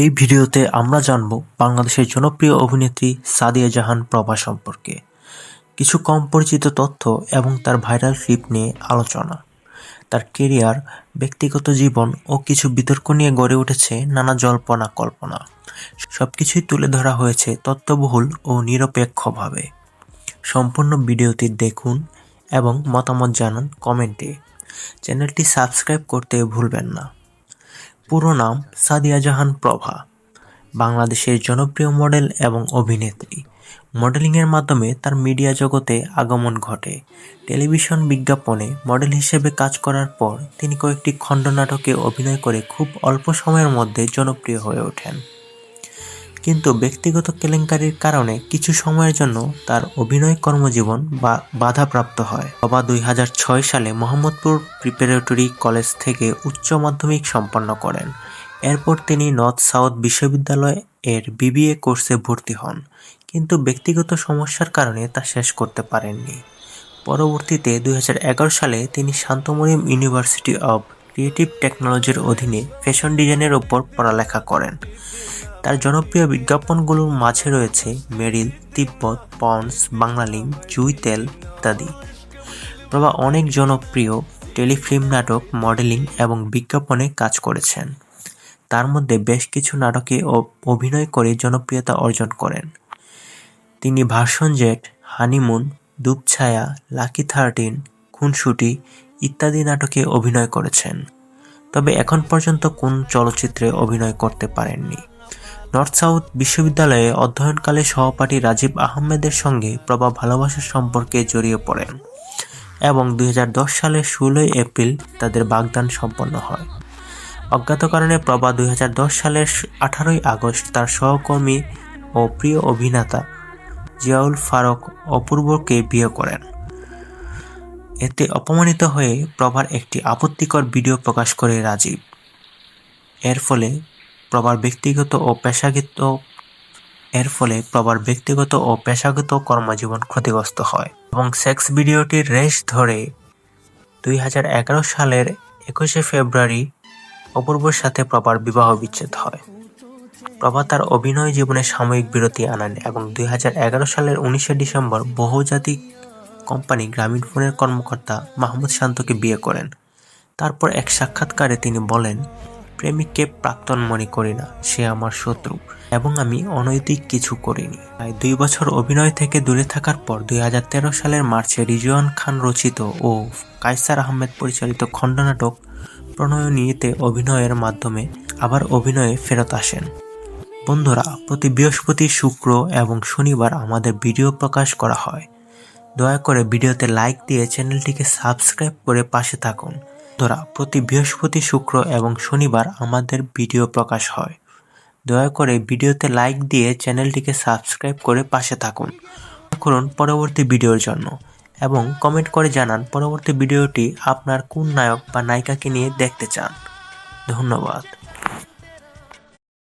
এই ভিডিওতে আমরা জানব বাংলাদেশের জনপ্রিয় অভিনেত্রী সাদিয়া জাহান প্রভা সম্পর্কে। কিছু কম পরিচিত তথ্য এবং তার ভাইরাল ক্লিপ নিয়ে আলোচনা। তার কেরিয়ার, ব্যক্তিগত জীবন ও কিছু বিতর্ক নিয়ে গড়ে উঠেছে নানা জল্পনা কল্পনা। সব কিছুই তুলে ধরা হয়েছে তথ্যবহুল ও নিরপেক্ষভাবে। সম্পূর্ণ ভিডিওটি দেখুন এবং মতামত জানান কমেন্টে। চ্যানেলটি সাবস্ক্রাইব করতে ভুলবেন না। পুরো নাম সাদিয়া জাহান প্রভা, বাংলাদেশের জনপ্রিয় মডেল এবং অভিনেত্রী। মডেলিংয়ের মাধ্যমে তার মিডিয়া জগতে আগমন ঘটে। টেলিভিশন বিজ্ঞাপনে মডেল হিসেবে কাজ করার পর তিনি কয়েকটি খণ্ডনাটকে অভিনয় করে খুব অল্প সময়ের মধ্যে জনপ্রিয় হয়ে ওঠেন। কিন্তু ব্যক্তিগত কেলেঙ্কারির কারণে কিছু সময়ের জন্য তার অভিনয় কর্মজীবন বা বাধাপ্রাপ্ত হয়। বাবা দুই হাজার ছয় সালে মোহাম্মদপুর প্রিপারেটরি কলেজ থেকে উচ্চ মাধ্যমিক সম্পন্ন করেন। এরপর তিনি নর্থ সাউথ বিশ্ববিদ্যালয় এর বিবিএ কোর্সে ভর্তি হন, কিন্তু ব্যক্তিগত সমস্যার কারণে তা শেষ করতে পারেননি। পরবর্তীতে দুই হাজার এগারো সালে তিনি শান্তমরিম ইউনিভার্সিটি অব ক্রিয়েটিভ টেকনোলজির অধীনে ফ্যাশন ডিজাইনের ওপর পড়ালেখা করেন। তার জনপ্রিয় বিজ্ঞাপনগুলোর মাঝে রয়েছে মেরিল, তিব্বত, পন্স বাংলালিং জুই তেল ইত্যাদি। প্রভা অনেক জনপ্রিয় টেলিফিল্ম নাটক, মডেলিং এবং বিজ্ঞাপনে কাজ করেছেন। তার মধ্যে বেশ কিছু নাটকে অভিনয় করে জনপ্রিয়তা অর্জন করেন। তিনি version jet, honeymoon, Dupchhaya, lucky thirteen, খুনসুটি ইত্যাদি নাটকে অভিনয় করেছেন। তবে এখন পর্যন্ত কোন চলচ্চিত্রে অভিনয় করতে পারেননি। নর্থ সাউথ বিশ্ববিদ্যালয়ে অধ্যয়নকালে সহপাঠী রাজীব আহমেদের সঙ্গে প্রভা ভালোবাসার সম্পর্কে জড়িয়ে পড়েন এবং দুই হাজার দশ সালের ষোলোই এপ্রিল তাদের বাগদান সম্পন্ন হয়। অজ্ঞাত কারণে প্রভা দুই হাজার দশ সালের আঠারোই আগস্ট তার সহকর্মী ও প্রিয় অভিনেতা জিয়াউল ফারুক অপূর্বকে বিয়ে করেন। এতে অপমানিত হয়ে প্রভার একটি আপত্তিকর ভিডিও প্রকাশ করে রাজীব। এর ফলে প্রভার ব্যক্তিগত ও পেশাগত, এর ফলে প্রভার ব্যক্তিগত ও পেশাগত কর্মজীবন ক্ষতিগ্রস্ত হয়। এবং সেক্স ভিডিওটির রেশ ধরে দুই হাজার এগারো সালের একুশে ফেব্রুয়ারি অপূর্বর সাথে প্রভার বিবাহ বিচ্ছেদ হয়। প্রভা তার অভিনয় জীবনে সাময়িক বিরতি আনেন এবং দুই হাজার এগারো সালের উনিশে ডিসেম্বর বহুজাতিক কোম্পানি গ্রামীণ ফোনের কর্মকর্তা মাহমুদ শান্তকে বিয়ে করেন। তারপর এক সাক্ষাৎকারে তিনি বলেন প্রেমিককে প্রাক্তন মনে করি না, সে আমার শত্রু এবং আমি অনৈতিক কিছু করিনি। প্রায় দুই বছর অভিনয় থেকে দূরে থাকার পর দুই হাজার তেরো সালের মার্চে রিজওয়ান খান রচিত ও কায়সার আহমেদ পরিচালিত খণ্ডনাটক প্রণয়নীতে অভিনয়ের মাধ্যমে আবার অভিনয়ে ফেরত আসেন। বন্ধুরা, প্রতি বৃহস্পতি, শুক্র এবং শনিবার আমাদের ভিডিও প্রকাশ করা হয়। দয়া করে ভিডিওতে লাইক দিয়ে চ্যানেলটিকে সাবস্ক্রাইব করে পাশে থাকুন। বন্ধুরা প্রতি বৃহস্পতি শুক্র এবং শনিবার আমাদের ভিডিও প্রকাশ হয়। দয়া করে ভিডিওতে লাইক দিয়ে চ্যানেলটিকে সাবস্ক্রাইব করে পাশে থাকুন। করুন পরবর্তী ভিডিওর জন্য এবং কমেন্ট করে জানান পরবর্তী ভিডিওটি আপনার কোন নায়ক বা নায়িকাকে নিয়ে দেখতে চান। ধন্যবাদ।